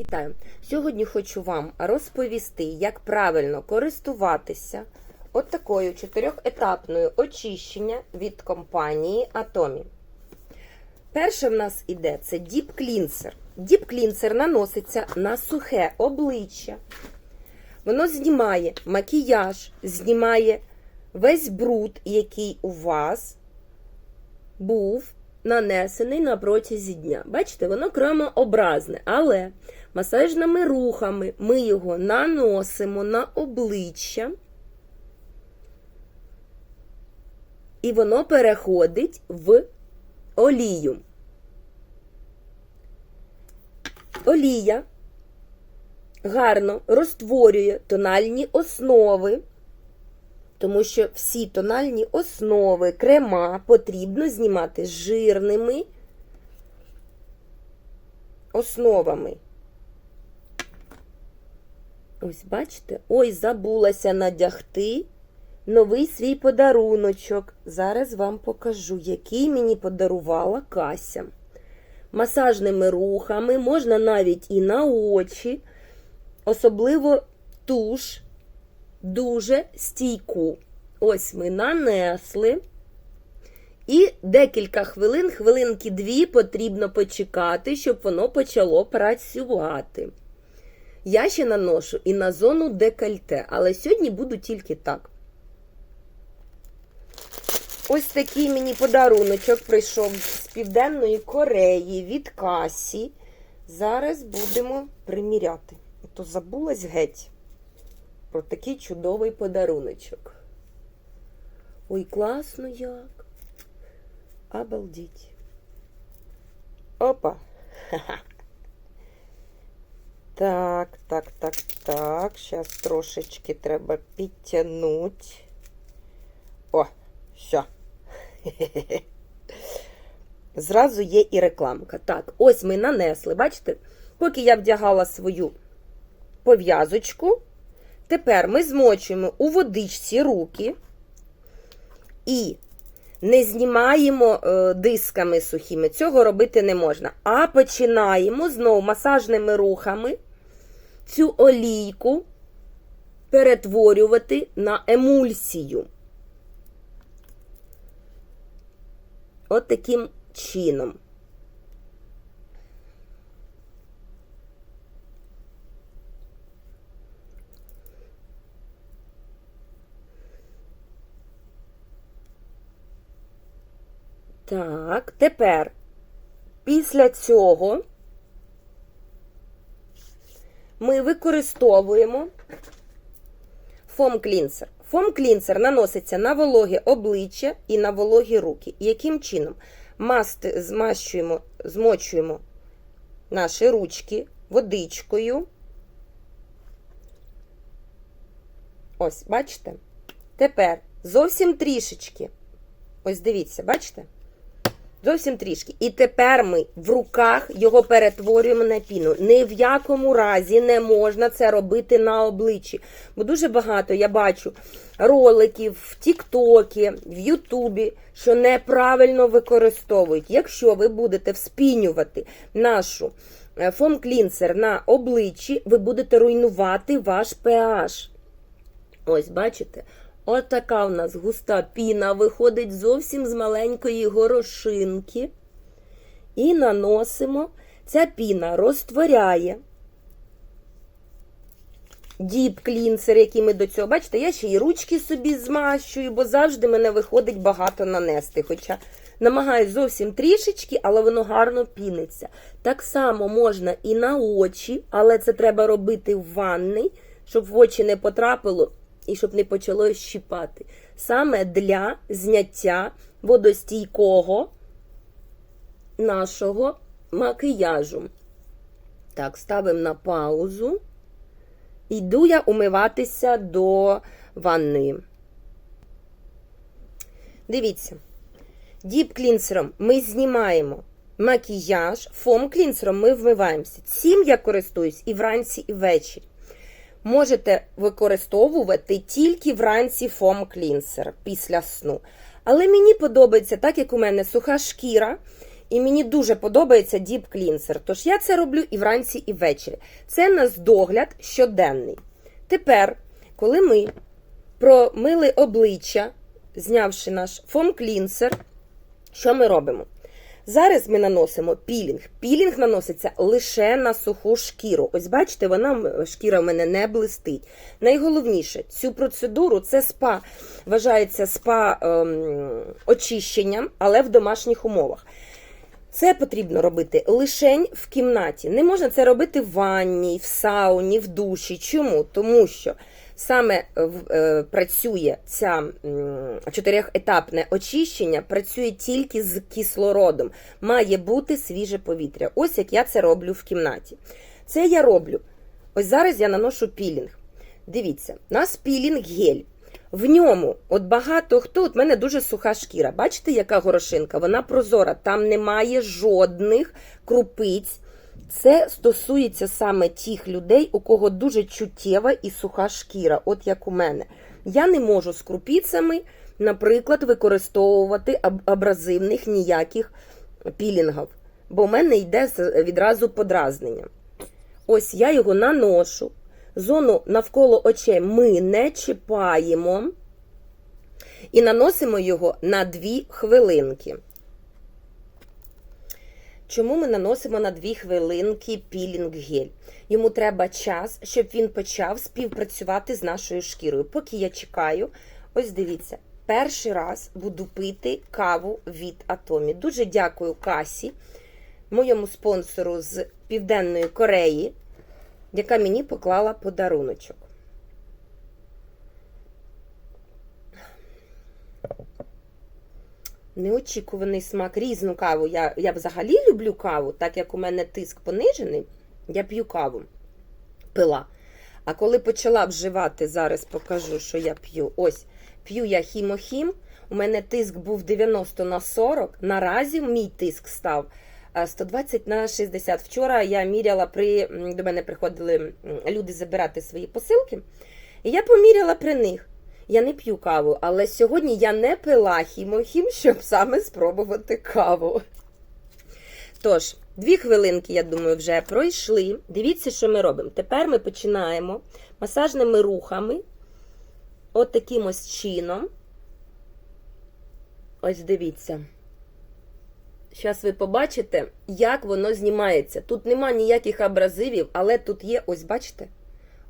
Вітаю! Сьогодні хочу вам розповісти, як правильно користуватися от такою чотирьохетапною очищення від компанії Atomy. Перше в нас іде це Deep Cleanser. Deep Cleanser наноситься на сухе обличчя. Воно знімає макіяж, знімає весь бруд, який у вас був нанесений на протязі дня. Бачите, воно кремообразне, але масажними рухами ми його наносимо на обличчя, і воно переходить в олію. Олія гарно розтворює тональні основи. Тому що всі тональні основи, крема потрібно знімати жирними основами. Ось, бачите? Ой, забулася надягти новий свій подаруночок. Зараз вам покажу, який мені подарувала Кася. Масажними рухами, можна навіть і на очі, особливо туш дуже стійку. Ось ми нанесли. І декілька хвилин, хвилинки дві, потрібно почекати, щоб воно почало працювати. Я ще наношу і на зону декольте, але сьогодні буду тільки так. Ось такий мені подаруночок прийшов з Південної Кореї від Касі. Зараз будемо приміряти. То забулась геть про такий чудовий подаруночок. Ой, класно як. Обалдіть. Опа. Так, так, так, так. Зараз трошечки треба підтягнути. О, все. Зразу є і рекламка. Так, ось ми нанесли, бачите? Поки я вдягала свою пов'язочку, Тепер ми змочуємо у водичці руки і не знімаємо е, дисками сухими. Цього робити не можна. А починаємо знову масажними рухами цю олійку перетворювати на емульсію. От таким чином. Так, тепер після цього ми використовуємо фом-клінсер. Фом-клінсер наноситься на вологе обличчя і на вологі руки. Яким чином? Масти змащуємо, змочуємо наші ручки водичкою. Ось, бачите? Тепер зовсім трішечки. Ось дивіться, бачите? Зовсім трішки. І тепер ми в руках його перетворюємо на піну. Ні в якому разі не можна це робити на обличчі. Бо дуже багато я бачу роликів в Тіктокі, в Ютубі, що неправильно використовують. Якщо ви будете вспінювати нашу фом-клінсер на обличчі, ви будете руйнувати ваш pH. Ось, бачите? От така у нас густа піна виходить зовсім з маленької горошинки. І наносимо. Ця піна розтворяє діп клінсер, який ми до цього, бачите, я ще й ручки собі змащую, бо завжди мене виходить багато нанести. Хоча намагаюся зовсім трішечки, але воно гарно піниться. Так само можна і на очі, але це треба робити в ванний, щоб в очі не потрапило і щоб не почало щіпати. Саме для зняття водостійкого нашого макіяжу. Так, ставимо на паузу. Йду я умиватися до ванної. Дивіться, діп-клінсером ми знімаємо макіяж, фом-клінсером ми вмиваємося. Цим я користуюсь і вранці, і ввечері можете використовувати тільки вранці фом клінсер після сну. Але мені подобається, так як у мене суха шкіра, І мені дуже подобається Deep Cleanser. Тож я це роблю і вранці, і ввечері. Це нас догляд щоденний. Тепер, коли ми промили обличчя, знявши наш фом клінсер, що ми робимо? Зараз ми наносимо пілінг. Пілінг наноситься лише на суху шкіру. Ось бачите, вона шкіра в мене не блистить. Найголовніше, цю процедуру це спа, вважається спа ем, очищенням, але в домашніх умовах. Це потрібно робити лишень в кімнаті. Не можна це робити в ванні, в сауні, в душі. Чому? Тому що саме е, працює ця чотирьохетапне очищення, працює тільки з кислородом. Має бути свіже повітря. Ось як я це роблю в кімнаті. Це я роблю. Ось зараз я наношу пілінг. Дивіться, у нас пілінг гель. В ньому, от багато хто, от мене дуже суха шкіра. Бачите, яка горошинка? Вона прозора, там немає жодних крупиць. Це стосується саме тих людей, у кого дуже чуттєва і суха шкіра, от як у мене. Я не можу з крупицями, наприклад, використовувати абразивних ніяких пілінгів, бо в мене йде відразу подразнення. Ось я його наношу. Зону навколо очей ми не чіпаємо і наносимо його на 2 хвилинки. Чому ми наносимо на 2 хвилинки пілінг гель? Йому треба час, щоб він почав співпрацювати з нашою шкірою. Поки я чекаю, ось дивіться, перший раз буду пити каву від Атомі. Дуже дякую Касі, моєму спонсору з Південної Кореї, яка мені поклала подаруночок. Неочікуваний смак різну каву. Я, я взагалі люблю каву, так як у мене тиск понижений, я п'ю каву. Пила. А коли почала вживати, зараз покажу, що я п'ю. Ось, п'ю я хімохім. У мене тиск був 90 на 40. Наразі мій тиск став е, 120 на 60. Вчора я міряла при до мене приходили люди забирати свої посилки. І я поміряла при них. Я не п'ю каву, але сьогодні я не пила хімохім, щоб саме спробувати каву. Тож, дві хвилинки, я думаю, вже пройшли. Дивіться, що ми робимо. Тепер ми починаємо масажними рухами, от таким ось чином. Ось дивіться. Зараз ви побачите, як воно знімається. Тут нема ніяких абразивів, але тут є, ось бачите?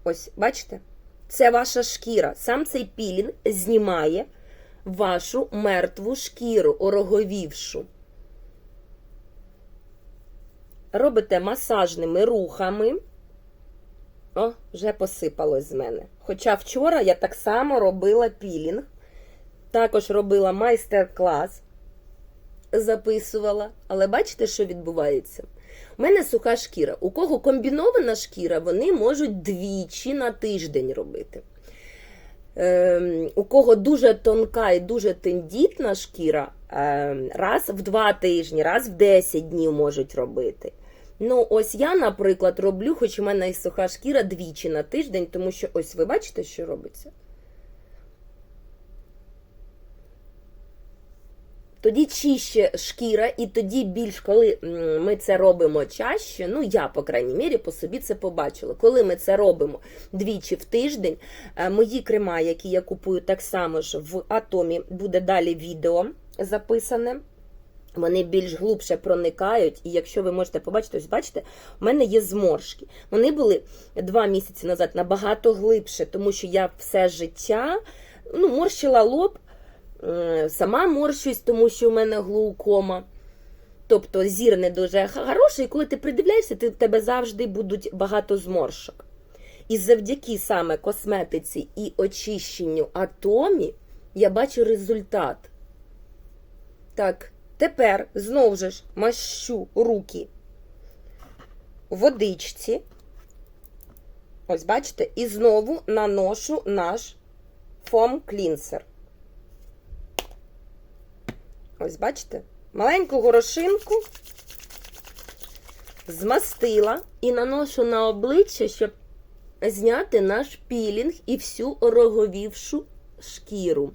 Ось, бачите? Це ваша шкіра. Сам цей пілінг знімає вашу мертву шкіру, ороговівшу. Робите масажними рухами. О, вже посипалось з мене. Хоча вчора я так само робила пілінг, також робила майстер-клас, записувала. Але бачите, що відбувається? У мене суха шкіра. У кого комбінована шкіра, вони можуть двічі на тиждень робити. Ем, у кого дуже тонка і дуже тендітна шкіра, ем, раз в два тижні, раз в 10 днів можуть робити. Ну, ось я, наприклад, роблю, хоч у мене і суха шкіра двічі на тиждень, тому що ось ви бачите, що робиться? Тоді чище шкіра, і тоді більш, коли ми це робимо чаще, ну я, по крайній мірі, по собі це побачила. Коли ми це робимо двічі в тиждень, е, мої крема, які я купую так само ж в Атомі, буде далі відео записане. Вони більш глубше проникають, і якщо ви можете побачити, ось бачите, у мене є зморшки. Вони були два місяці назад набагато глибше, тому що я все життя ну, морщила лоб, сама морщусь, тому що у мене глаукома. Тобто зір не дуже хороший, і коли ти придивляєшся, ти, в тебе завжди будуть багато зморшок. І завдяки саме косметиці і очищенню атомі я бачу результат. Так, тепер знову ж мащу руки в водичці. Ось бачите, і знову наношу наш фом клінсер. Ось бачите, маленьку горошинку змастила і наношу на обличчя, щоб зняти наш пілінг і всю ороговівшу шкіру.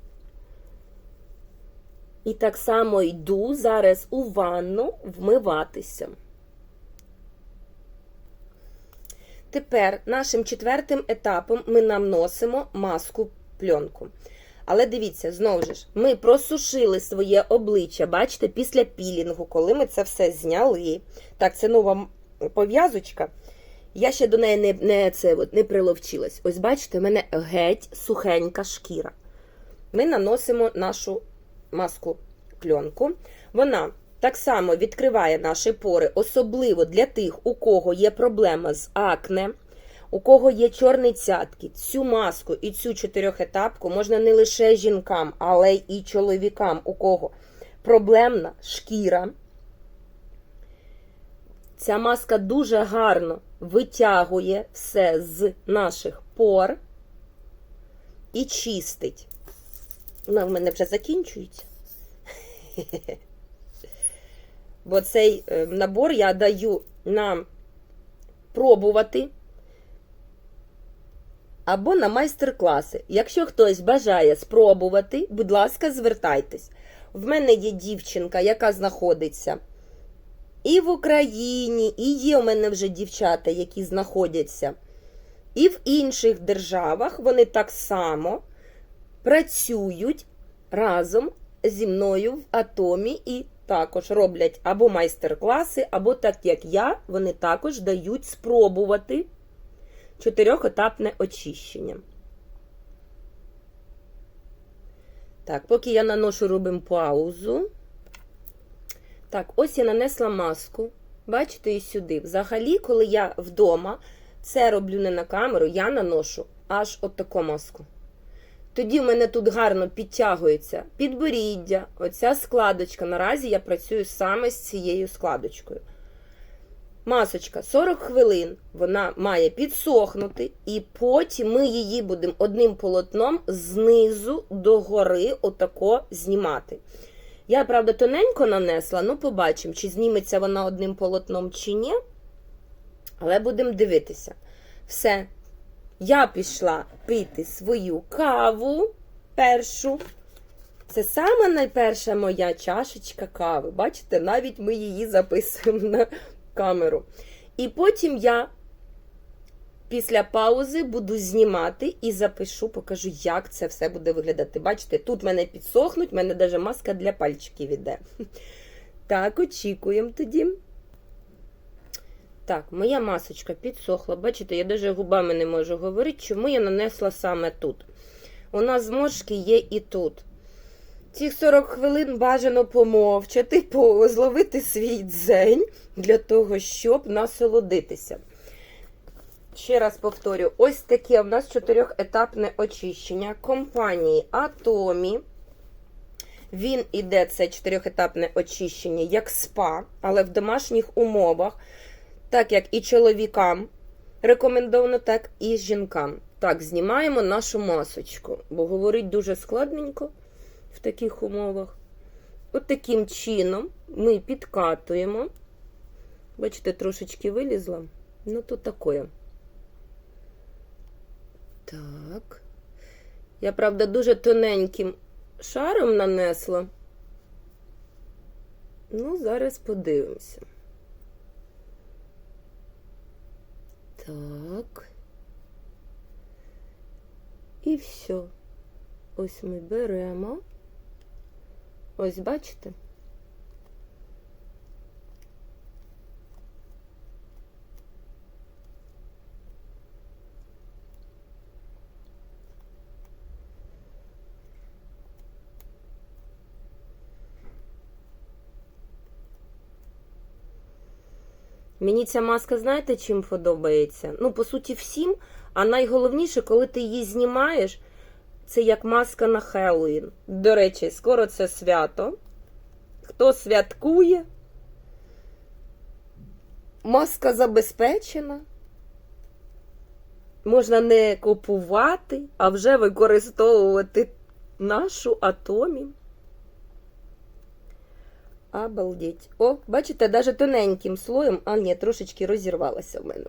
І так само йду зараз у ванну вмиватися. Тепер нашим четвертим етапом ми наносимо маску пленку. Але дивіться, знову ж, ми просушили своє обличчя, бачите, після пілінгу, коли ми це все зняли. Так, це нова пов'язочка. Я ще до неї не не, це, от, не приловчилась. Ось, бачите, в мене геть сухенька шкіра. Ми наносимо нашу маску пленку. Вона так само відкриває наші пори, особливо для тих, у кого є проблема з акне, у кого є чорні цятки. Цю маску і цю чотирьохетапку можна не лише жінкам, але й чоловікам, у кого проблемна шкіра. Ця маска дуже гарно витягує все з наших пор і чистить. Вона в мене вже закінчується. Бо цей е, набор я даю нам пробувати або на майстер-класи. Якщо хтось бажає спробувати, будь ласка, звертайтесь. В мене є дівчинка, яка знаходиться і в Україні, і є у мене вже дівчата, які знаходяться і в інших державах. Вони так само працюють разом зі мною в атомі і також роблять або майстер-класи, або так як я, вони також дають спробувати чотирьохетапне очищення. Так, поки я наношу, робимо паузу. Так, ось я нанесла маску. Бачите, і сюди. Взагалі, коли я вдома це роблю не на камеру, я наношу аж от таку маску. Тоді в мене тут гарно підтягується підборіддя, оця складочка. Наразі я працюю саме з цією складочкою. Масочка 40 хвилин, вона має підсохнути, і потім ми її будемо одним полотном знизу до гори отако знімати. Я, правда, тоненько нанесла, ну побачимо, чи зніметься вона одним полотном, чи ні. Але будемо дивитися. Все. Я пішла пити свою каву першу. Це сама найперша моя чашечка кави. Бачите, навіть ми її записуємо на камеру. І потім я після паузи буду знімати і запишу, покажу, як це все буде виглядати. Бачите, тут мене підсохнуть, в мене навіть маска для пальчиків іде. Так, очікуємо тоді. Так, моя масочка підсохла. Бачите, я навіть губами не можу говорити, чому я нанесла саме тут. У нас зморшки є і тут. Цих 40 хвилин бажано помовчати, зловити свій дзень для того, щоб насолодитися. Ще раз повторю: ось таке у нас чотирьохетапне очищення компанії Атомі. Він іде, це чотирьохетапне очищення, як спа, але в домашніх умовах, так як і чоловікам рекомендовано, так і жінкам. Так, знімаємо нашу масочку, бо говорить дуже складненько в таких умовах. От таким чином ми підкатуємо. Бачите, трошечки вилізла. Ну, то таке. Так. Я, правда, дуже тоненьким шаром нанесла. Ну, зараз подивимося. Так. І все. Ось ми беремо. Ось бачите? Мені ця маска, знаєте, чим подобається? Ну, по суті, всім. А найголовніше, коли ти її знімаєш, це як маска на Хеллоуін. До речі, скоро це свято. Хто святкує? Маска забезпечена. Можна не купувати, а вже використовувати нашу атомі. Обалдеть. О, бачите, навіть тоненьким слоєм, а ні, трошечки розірвалася в мене.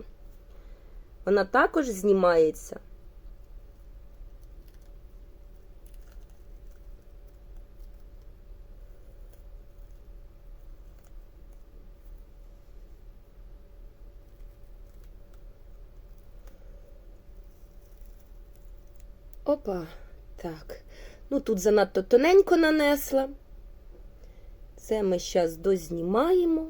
Вона також знімається. Опа. Так. Ну тут занадто тоненько нанесла. Це ми зараз дознімаємо.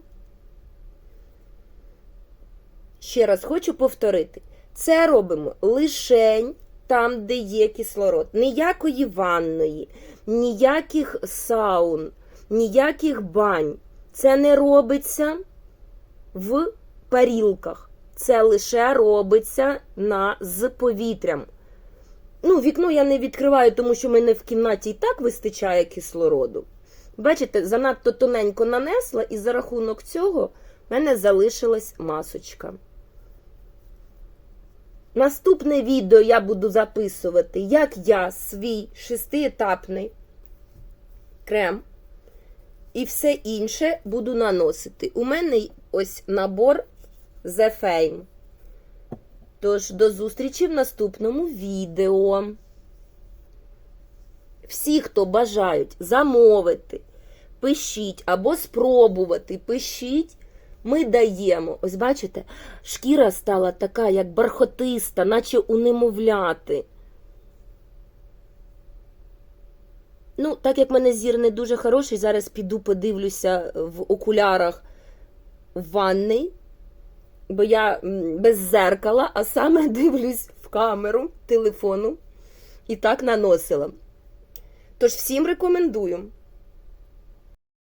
Ще раз хочу повторити. Це робимо лишень там, де є кислород. Ніякої ванної, ніяких саун, ніяких бань. Це не робиться в парілках. Це лише робиться на, з повітрям. Ну, вікно я не відкриваю, тому що мене в кімнаті і так вистачає кислороду. Бачите, занадто тоненько нанесла, і за рахунок цього в мене залишилась масочка. Наступне відео я буду записувати, як я свій шестиетапний крем і все інше буду наносити. У мене ось набор The Fame. Тож до зустрічі в наступному відео. Всі, хто бажають замовити, пишіть або спробувати, пишіть. Ми даємо. Ось бачите, шкіра стала така, як бархотиста, наче у немовляти. Ну, так як в мене зір не дуже хороший, зараз піду подивлюся в окулярах в ванний, бо я без зеркала, а саме дивлюсь в камеру телефону і так наносила. Тож всім рекомендую.